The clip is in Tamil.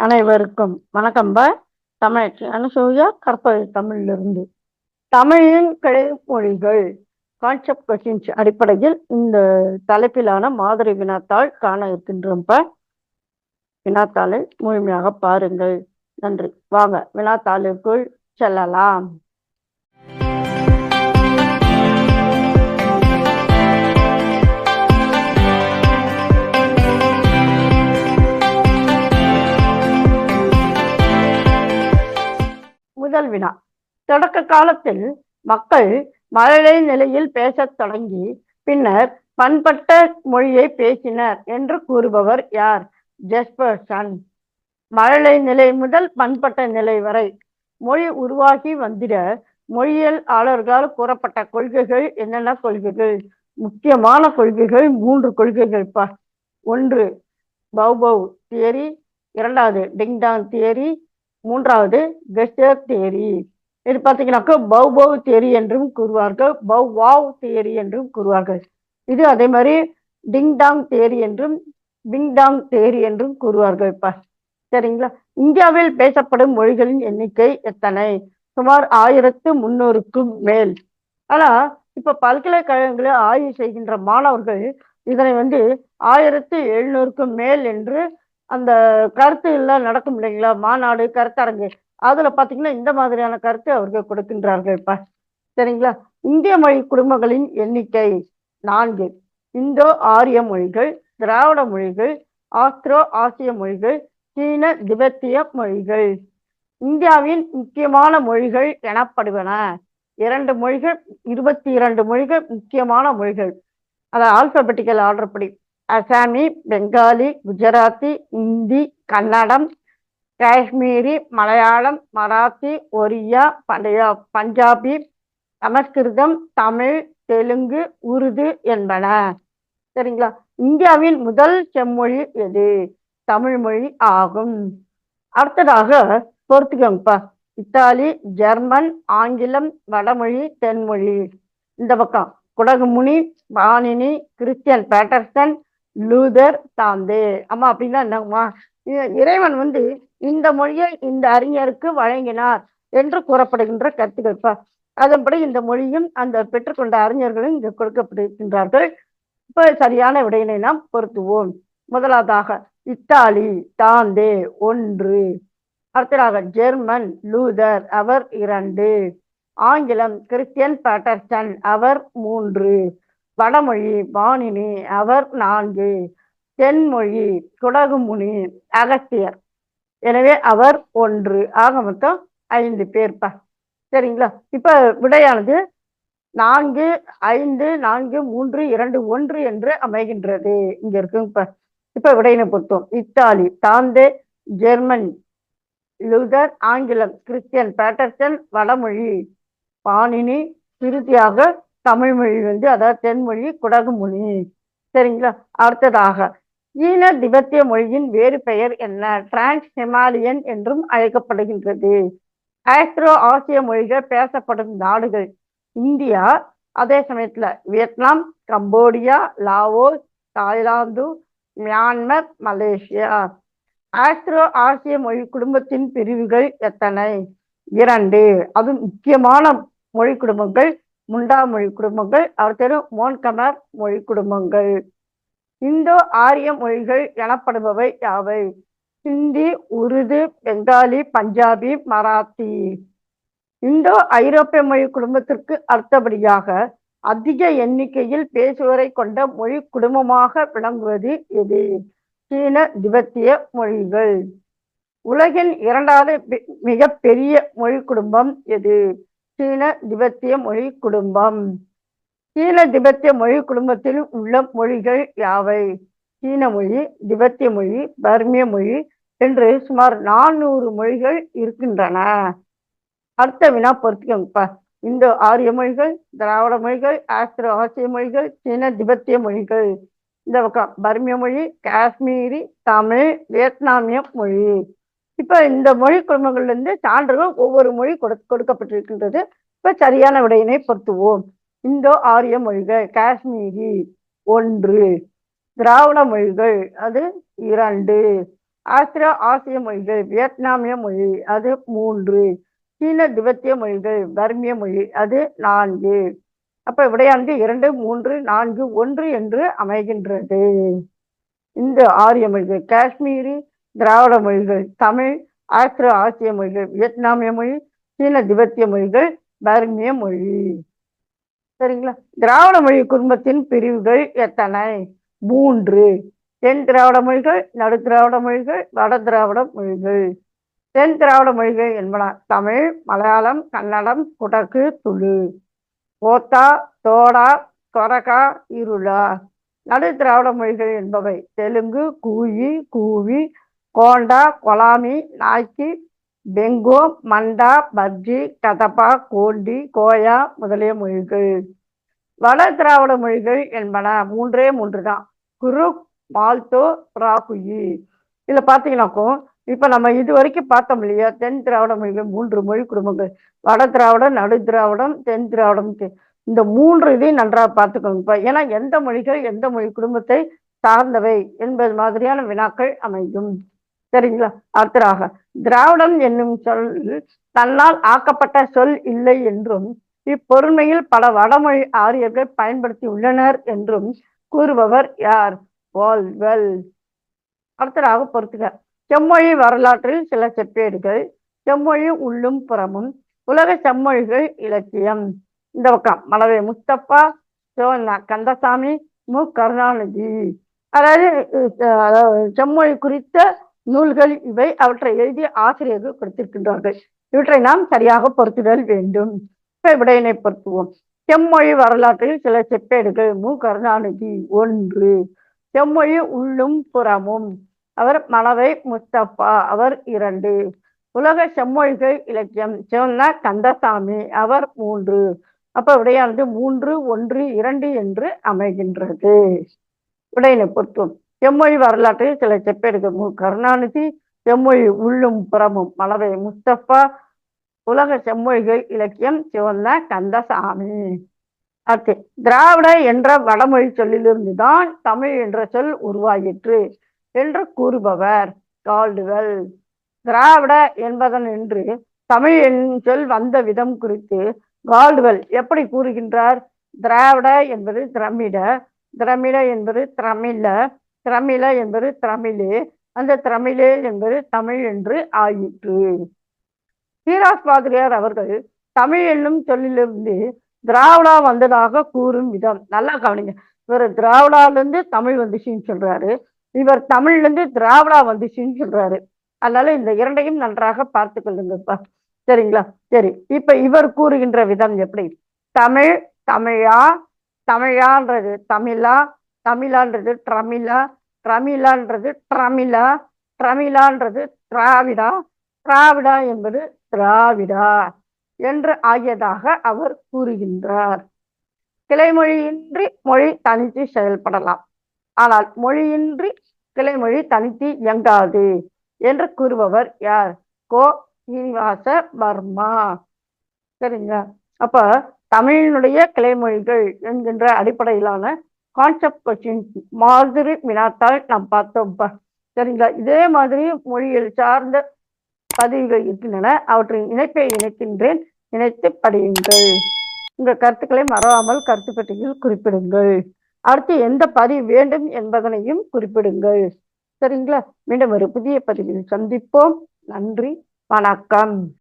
அனைவருக்கும் வணக்கம்பா தமிழ் அனுசூயா கற்பது தமிழிலிருந்து. தமிழின் கிடைமொழிகள் கான்செப்ட் கொஷின்ஸ் அடிப்படையில் இந்த தலைப்பிலான மாதிரி வினாத்தாள் காண இருக்கின்றப்ப வினாத்தாளை முழுமையாக பாருங்கள். நன்றி. வாங்க வினாத்தாளுக்குள் செல்லலாம். முதல் வினா. தொடக்க காலத்தில் மக்கள் மழலை நிலையில் பேசத் தொடங்கி பின்னர் பண்பட்ட மொழியை பேசினர் என்று கூறுபவர் யார்? ஜெஸ்பர்சன். மழலை நிலை முதல் பண்பட்ட நிலை வரை மொழி உருவாகி வந்திட மொழியியலாளர்களால் கூறப்பட்ட கொள்கைகள் என்னென்ன கொள்கைகள்? முக்கியமான கொள்கைகள் மூன்று கொள்கைகள் பா. ஒன்று பௌபவ் தியரி. இரண்டாவது டிங்டாங் தியரி. மூன்றாவது கெஸ்டர் தேரி இது பார்த்தீங்கன்னாக்கா பவ் தேரி என்றும் கூறுவார்கள் பவ் வாவ் தேரி என்றும் கூறுவார்கள். இது அதே மாதிரி டிங்டாங் தேரி என்றும் பிங்டாங் தேரி என்றும் கூறுவார்கள். இப்ப சரிங்களா? இந்தியாவில் பேசப்படும் மொழிகளின் எண்ணிக்கை எத்தனை? சுமார் ஆயிரத்து முன்னூறுக்கும் மேல். ஆனா இப்ப பல்கலைக்கழகங்களில் ஆய்வு செய்கின்ற மாணவர்கள் இதனை வந்து ஆயிரத்து எழுநூறுக்கும் மேல் என்று அந்த கருத்து எல்லாம் நடக்கும் இல்லைங்களா? மாநாடு கருத்தரங்கு. அதுல பாத்தீங்கன்னா இந்த மாதிரியான கருத்து அவர்கள் கொடுக்கின்றார்கள் இப்ப சரிங்களா? இந்திய மொழி குடும்பங்களின் எண்ணிக்கை நான்கு. இந்தோ ஆரிய மொழிகள் திராவிட மொழிகள் ஆஸ்திரோ ஆசிய மொழிகள் சீன திபெத்திய மொழிகள். இந்தியாவின் முக்கியமான மொழிகள் எனப்படுவன. இரண்டு மொழிகள் இருபத்தி இரண்டு மொழிகள் முக்கியமான மொழிகள். அதை ஆல்பபெட்டிக்கல் ஆர்டர் படி அசாமி பெங்காலி குஜராத்தி இந்தி கன்னடம் காஷ்மீரி மலையாளம் மராத்தி ஒரியா பண்டைய பஞ்சாபி சமஸ்கிருதம் தமிழ் தெலுங்கு உருது என்பன. சரிங்களா? இந்தியாவின் முதல் செம்மொழி எது? தமிழ் மொழி ஆகும். அடுத்ததாக பொறுத்துக்கோங்கப்பா இத்தாலி ஜெர்மன் ஆங்கிலம் வடமொழி தென்மொழி. இந்த பக்கம். Kudagumuni Panini Christian Patterson Luther Dante அம்மா அப்படின்னா என்னங்கம்மா? இறைவன் வந்து இந்த மொழியை இந்த அறிஞருக்கு வழங்கினார் என்று கூறப்படுகின்ற கருத்துக்கள். இப்ப அதன்படி இந்த மொழியும் அந்த பெற்றுக்கொண்ட அறிஞர்களும் இங்கு கொடுக்கப்படுகின்றார்கள். இப்ப சரியான விடையினை நாம் பொருத்துவோம். முதலாவதாக இத்தாலி தாந்தே ஒன்று. அடுத்ததாக ஜெர்மன் லூதர் அவர் இரண்டு. ஆங்கிலம் கிறிஸ்டியன் பேட்டர்சன் அவர் மூன்று. வடமொழி பாணினி அவர் நான்கு தென்மொழி குடகுமுனி அகத்தியர். எனவே அவர் ஒன்று ஆக மொத்தம் ஐந்து பேர்ப்பா. சரிங்களா? இப்ப விடையானது நான்கு ஐந்து நான்கு மூன்று இரண்டு ஒன்று என்று அமைகின்றது. இங்க இருக்கு இப்ப இப்ப விடையினை பொறுத்தோம் இத்தாலி தாந்தே ஜெர்மன் லூதர் ஆங்கிலம் கிறிஸ்டியன் பேட்டர்சன் வடமொழி பாணினி இறுதியாக தமிழ் மொழி வந்து அதாவது தென்மொழி குடகு மொழி. சரிங்களா? அடுத்ததாக சீன திபெத்திய மொழியின் வேறு பெயர் என்ன? டிரான்ஸ் ஹிமாலயன் என்றும் அழைக்கப்படுகின்றது. ஆஸ்திரோ ஆசிய மொழிகள் பேசப்படும் நாடுகள் இந்தியா அதே சமயத்துல Vietnam Cambodia Laos Thailand Myanmar Malaysia. Austro ஆசிய மொழி குடும்பத்தின் பிரிவுகள் எத்தனை? இரண்டு. அது முக்கியமான மொழி குடும்பங்கள் முண்டா மொழி குடும்பங்கள் அடுத்தது மோன்கனார் மொழி குடும்பங்கள். இந்தோ ஆரிய மொழிகள் எனப்படுபவை யாவை? ஹிந்தி உருது பெங்காலி பஞ்சாபி மராத்தி. இந்தோ ஐரோப்பிய மொழி குடும்பத்திற்கு அடுத்தபடியாக அதிக எண்ணிக்கையில் பேசுவரை கொண்ட மொழி குடும்பமாக விளங்குவது எது? சீன திபெத்திய மொழிகள். உலகின் இரண்டாவது மிக பெரிய மொழி குடும்பம் எது? சீன திபெத்திய மொழி குடும்பம். சீன திபெத்திய மொழி குடும்பத்தில் உள்ள மொழிகள் யாவை? சீன மொழி திபெத்திய மொழி பர்மிய மொழி என்று சுமார் நானூறு மொழிகள் இருக்கின்றன. அடுத்த வினா பொறுத்துக்கோங்கப்பா இந்தோ ஆரிய மொழிகள் திராவிட மொழிகள் ஆஸ்திரோ ஆசிய மொழிகள் சீன திபெத்திய மொழிகள். இந்த பக்கம் பர்மிய மொழி காஷ்மீரி தமிழ் வியட்நாமிய மொழி. இப்ப இந்த மொழி குடும்பங்கள்ல இருந்து சான்றுகள் ஒவ்வொரு மொழி கொடு கொடுக்கப்பட்டிருக்கின்றது. இப்ப சரியான விடையினை பொருத்துவோம். இந்தோ ஆரிய மொழிகள் காஷ்மீரி ஒன்று திராவிட மொழிகள் அது இரண்டு ஆஸ்திரோ ஆசிய மொழிகள் வியட்நாமிய மொழி அது மூன்று சீன திபெத்திய மொழிகள் பர்மிய மொழி அது நான்கு. அப்ப விடையானது இரண்டு மூன்று நான்கு ஒன்று என்று அமைகின்றது. இந்த ஆரிய மொழிகள் காஷ்மீரி திராவிட மொழிகள் தமிழ் ஆஸ்திரோ ஆசிய மொழிகள் வியட்நாமிய மொழி சீன திபெத்திய மொழிகள் பர்மிய மொழி. சரிங்களா? திராவிட மொழி குடும்பத்தின் பிரிவுகள் எத்தனை? மூன்று. தென் திராவிட மொழிகள் நடு திராவிட மொழிகள் வட திராவிட மொழிகள். தென் திராவிட மொழிகள் என்பன தமிழ் மலையாளம் கன்னடம் குடக்கு துளு. ஓத்தா தோடா கொரகா இருளா. நடு திராவிட மொழிகள் என்பவை. தெலுங்கு கூயி கூவி கோண்டா கொலாமி நாய்க்கு பெங்கோ மண்டா பர்ஜி கதப்பா கோண்டி கோயா முதலிய மொழிகள். வட திராவிட மொழிகள் என்பன மூன்றே மூன்று தான் குரு மால்தோ ராகுயி. இதில் பார்த்தீங்கன்னாக்கும் இப்போ நம்ம இது வரைக்கும் பார்த்தோம் இல்லையா? தென் திராவிட மொழிகள் மூன்று மொழி குடும்பங்கள். வட திராவிடம் நடு திராவிடம் தென் திராவிடம் இந்த மூன்று இதையும் நன்றாக பார்த்துக்கோங்க. இப்போ ஏன்னா எந்த மொழிகள் எந்த மொழி குடும்பத்தை சார்ந்தவை என்பது மாதிரியான வினாக்கள் அமையும். சரிங்களா? அடுத்ததாக திராவிடம் என்னும் சொல் தன்னால் ஆக்கப்பட்ட சொல் இல்லை என்றும் இப்பொருண்மையில் பல வடமொழி ஆரியர்கள் பயன்படுத்தி உள்ளனர் என்றும் கூறுபவர் யார்? வால்வெல் அடுத்ததாக பொறுத்துக. செம்மொழி வரலாற்றில் சில செப்பேடுகள் செம்மொழி உள்ளும் புறமும் உலக செம்மொழிகள் இலக்கியம். இந்த பக்கம் மலவை முஸ்தப்பா சோனா கந்தசாமி மு. கருணாநிதி. அதாவது செம்மொழி குறித்த நூல்கள் இவை அவற்றை எழுதிய ஆசிரியர்கள் கொடுத்திருக்கின்றார்கள். இவற்றை நாம் சரியாக பொருத்துதல் வேண்டும். விடையினை பொருத்துவோம் செம்மொழி வரலாற்றில் சில செப்பேடுகள் மு. கருணாநிதி ஒன்று. செம்மொழி உள்ளும் புறமும். அவர் மலவை முஸ்தபா அவர் இரண்டு. உலக செம்மொழிகள் இலக்கியம். சொன்ன கந்தசாமி அவர் மூன்று. அப்ப விடையானது மூன்று ஒன்று இரண்டு என்று அமைகின்றது. விடையினை பொருத்துவோம் செம்மொழி வரலாற்றில் சில செப்பேடுகள் மு கருணாநிதி செம்மொழி உள்ளும் புறமும். மலவை முஸ்தபா உலக செம்மொழிகள் இலக்கியம் சிவந்த கந்தசாமி. அடுத்து திராவிட என்ற வடமொழி சொல்லிலிருந்து தான் தமிழ் என்ற சொல் உருவாயிற்று என்று கூறுபவர் கால்டுவெல். திராவிட என்பதன் என்று தமிழ் என் சொல் வந்த விதம் குறித்து கால்டுவெல் எப்படி கூறுகின்றார்? திராவிட என்பது திரமிட திரமிட என்பது திரமிழ திரமிழ என்பது திரமிழே அந்த திரமிழே என்பது தமிழ் என்று ஆயிற்று. சீராஸ் பாதிரியார் அவர்கள் தமிழ் என்னும் சொல்லிலிருந்து திராவிடா வந்ததாக கூறும் விதம். நல்லா கவனிங்க. இவர் திராவிடாலேருந்து தமிழ் வந்துச்சுன்னு சொல்றாரு. இவர் தமிழ்லேருந்து திராவிடா வந்துச்சுன்னு சொல்றாரு. அதனால இந்த இரண்டையும் நன்றாக பார்த்து கொள்ளுங்கப்பா. சரிங்களா? சரி. இப்ப இவர் கூறுகின்ற விதம் எப்படி? தமிழ் தமிழா தமிழான்றது தமிழா தமிழான்றது ட்ரமிழா ட்ரமிழான்றது ட்ரமிழா ட்ரமிழான்றது திராவிடா திராவிடா என்பது திராவிடா என்று ஆகியதாக அவர் கூறுகின்றார். கிளைமொழியின்றி மொழி தனித்து செயல்படலாம். ஆனால் மொழியின்றி கிளைமொழி தனித்து இயங்காது என்று கூறுபவர் யார்? கோ. சீனிவாச வர்மா சரிங்களா? அப்ப தமிழினுடைய கிளைமொழிகள் என்கின்ற அடிப்படையிலான கான்செப்ட் கொஸ்டின் மாதிரி வினாத்தால் நாம் பார்த்தோம். சரிங்களா? இதே மாதிரி மொழியில் சார்ந்த பதிவுகள் இருக்கின்றன. அவற்றின் இணைப்பை இணைக்கின்றேன். இணைத்து படியுங்கள். உங்கள் கருத்துக்களை மறவாமல் கருத்து பெட்டியில் குறிப்பிடுங்கள். அடுத்து எந்த பதிவு வேண்டும் என்பதனையும் குறிப்பிடுங்கள். சரிங்களா? மீண்டும் ஒரு புதிய பதிவில் சந்திப்போம். நன்றி. வணக்கம்.